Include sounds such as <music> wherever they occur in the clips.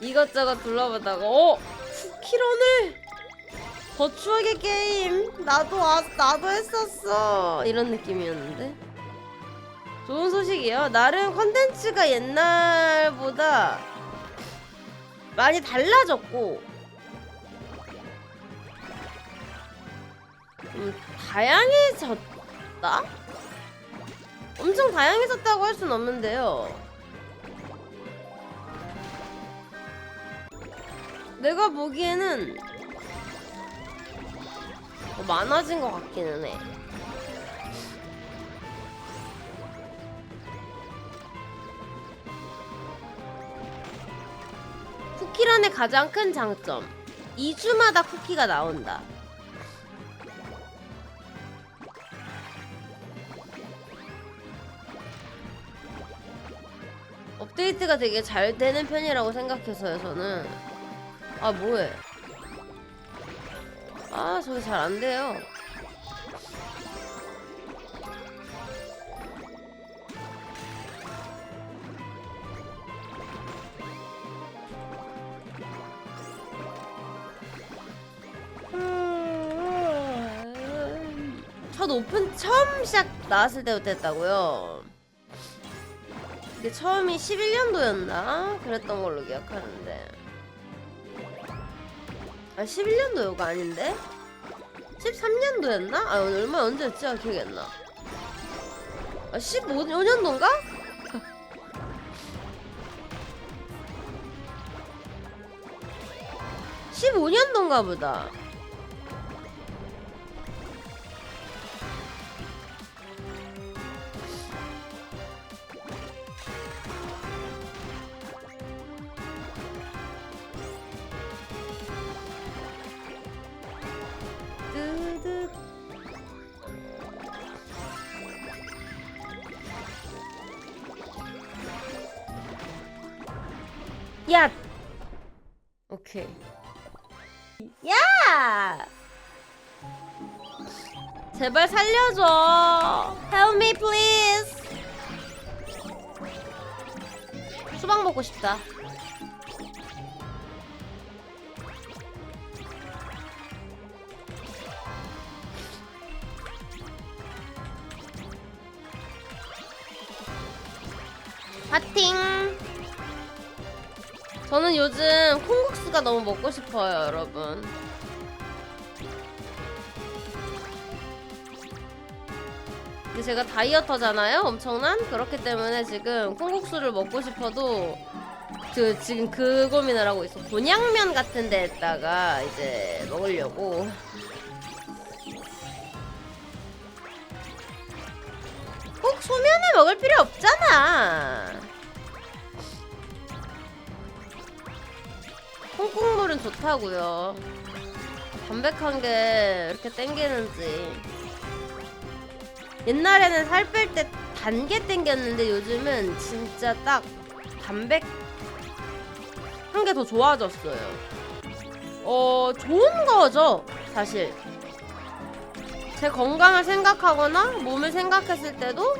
이것저것 둘러보다가 어? 쿠키런을? 버추어의 게임. 나도 아, 나도 했었어. 이런 느낌이었는데. 좋은 소식이에요. 나름 컨텐츠가 옛날보다 많이 달라졌고. 좀 다양해졌다? 엄청 다양해졌다고 할 순 없는데요. 내가 보기에는 더 많아진 것 같기는 해. 쿠키런의 가장 큰 장점 2주마다 쿠키가 나온다 업데이트가 되게 잘 되는 편이라고 생각해서요 저는 아 뭐해? 아 저게 잘 안 돼요. 첫 오픈 처음 시작 나왔을 때부터 했다고요? 이게 처음이 11년도였나? 그랬던 걸로 기억하는데 아 11년도가 아닌데? 13년도였나? 아 얼마 언제였지? 아, 기억이 안 나. 아 15년도인가? (15년도인가) 보다 뜨드 야! 오케이. 야! 제발 살려줘. Help me please. 수박 먹고 싶다. 파팅! 저는 요즘 콩국수가 너무 먹고 싶어요, 여러분. 근데 제가 다이어터잖아요, 엄청난? 그렇기 때문에 지금 콩국수를 먹고 싶어도 그 지금 그 고민을 하고 있어. 곤양면 같은 데에다가 이제 먹으려고. 꼭 소면에 먹을 필요 없잖아. 콩국물은 좋다고요. 담백한 게 이렇게 땡기는지. 옛날에는 살 뺄 때 단 게 땡겼는데 요즘은 진짜 딱 담백 한 게 더 좋아졌어요. 어, 좋은 거죠, 사실. 제 건강을 생각하거나 몸을 생각했을 때도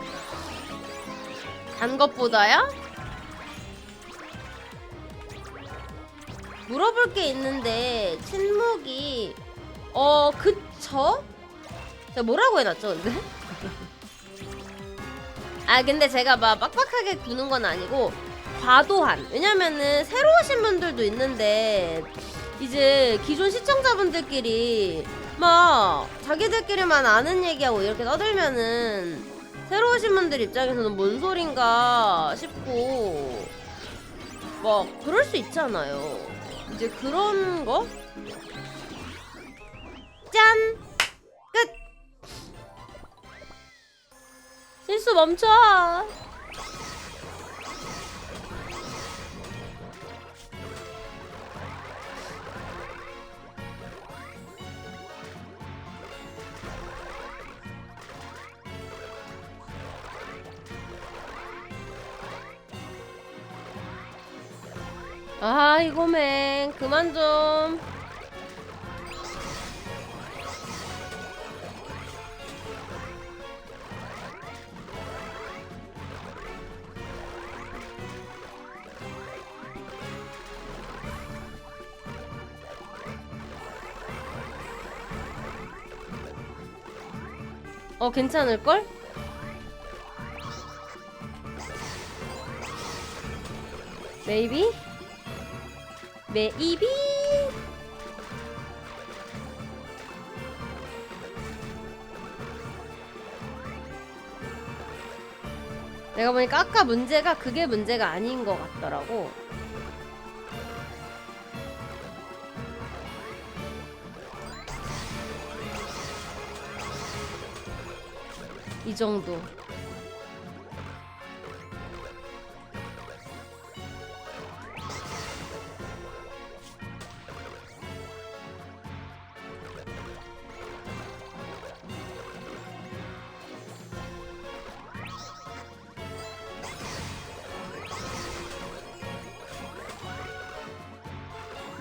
단 것보다야 물어볼 게 있는데 침묵이 어 그쵸? 제가 뭐라고 해놨죠 근데? <laughs> 아 근데 제가 막 빡빡하게 구는 건 아니고 과도한 왜냐면은 새로 오신 분들도 있는데 이제 기존 시청자분들끼리 막 자기들끼리만 아는 얘기하고 이렇게 떠들면은 새로 오신 분들 입장에서는 뭔 소린가 싶고 막 그럴 수 있잖아요 이제 그런 거? 짠! 끝! 실수 멈춰! 아 이거맨 그만 좀 어, 괜찮을걸? 메이비? 메이비? 내가 보니까 아까 문제가 그게 문제가 아닌 것 같더라고. 이 정도.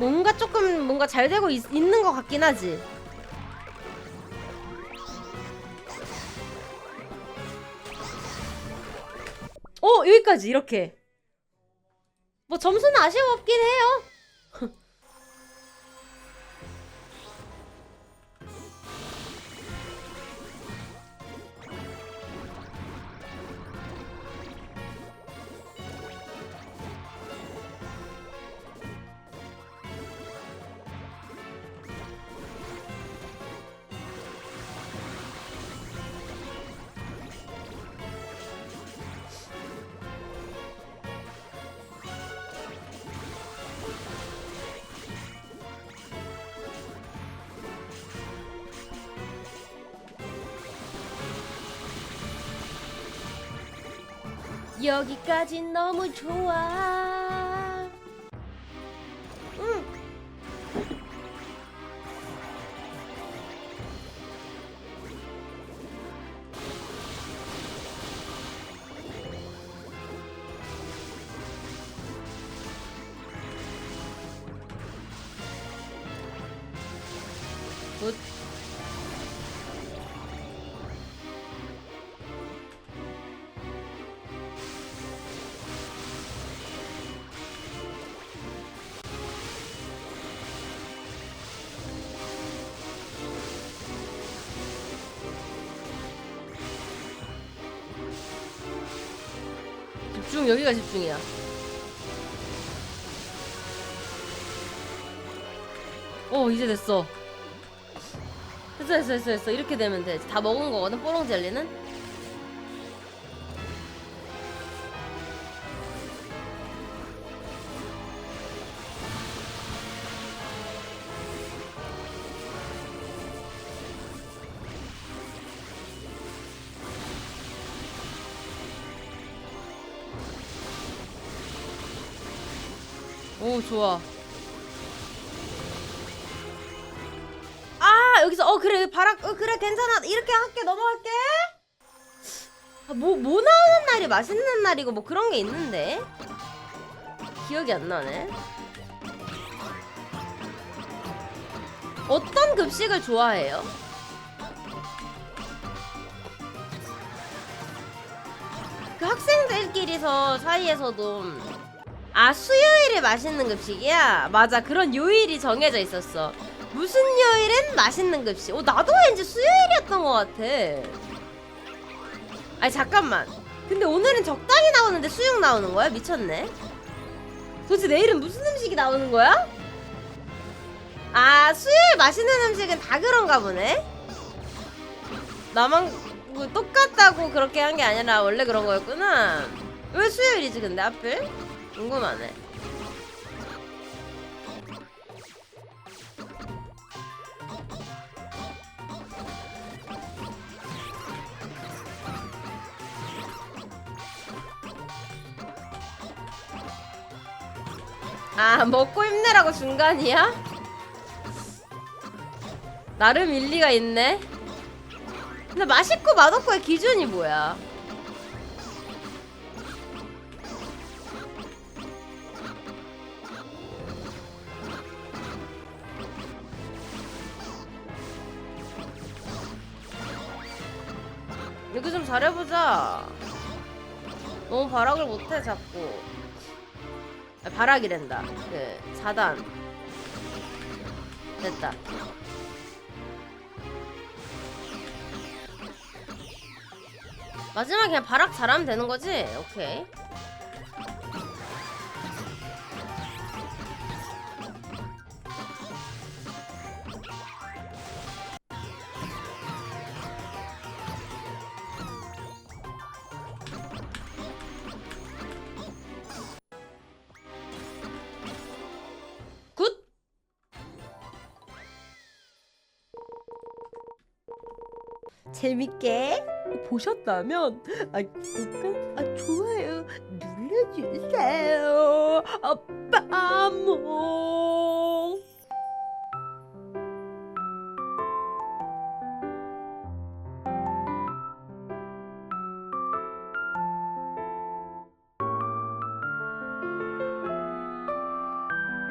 뭔가 조금 뭔가 잘 되고 있, 있는 것 같긴 하지. 어 여기까지 이렇게. 뭐 점수는 아쉬움 없긴 해요. <laughs> 여기까지 너무 좋아. 응. 굿. 집중 여기가 집중이야. 어 이제 됐어. 됐어 됐어 됐어 됐어 이렇게 되면 돼. 다 먹은 거거든 뽀롱 젤리는. 오 좋아. 아 여기서 어 그래 바락 어 그래 괜찮아 이렇게 할게 넘어갈게. 뭐뭐 뭐 나오는 날이 맛있는 날이고 뭐 그런 게 있는데 기억이 안 나네. 어떤 급식을 좋아해요? 그 학생들끼리서 사이에서도 아 수요일에 맛있는 급식이야? 맞아 그런 요일이 정해져 있었어 무슨 요일엔 맛있는 급식 어 나도 왠지 수요일이었던 것 같아 아니 잠깐만 근데 오늘은 적당히 나오는데 수육 나오는 거야? 미쳤네 도대체 내일은 무슨 음식이 나오는 거야? 아 수요일 맛있는 음식은 다 그런가 보네 나만 뭐 똑같다고 그렇게 한 게 아니라 원래 그런 거였구나 왜 수요일이지 근데 하필? 궁금하네. 아, 먹고 힘내라고 중간이야? 나름 일리가 있네. 근데 맛있고 맛없고의 기준이 뭐야? 이거 좀 잘해보자. 너무 발악을 못해 자꾸. 아, 발악이랜다. 그 4단. 됐다. 마지막에 그냥 발악 잘하면 되는 거지? 오케이. 재밌게 보셨다면 아, 구독과 아, 좋아요 눌러주세요. 아 빠 모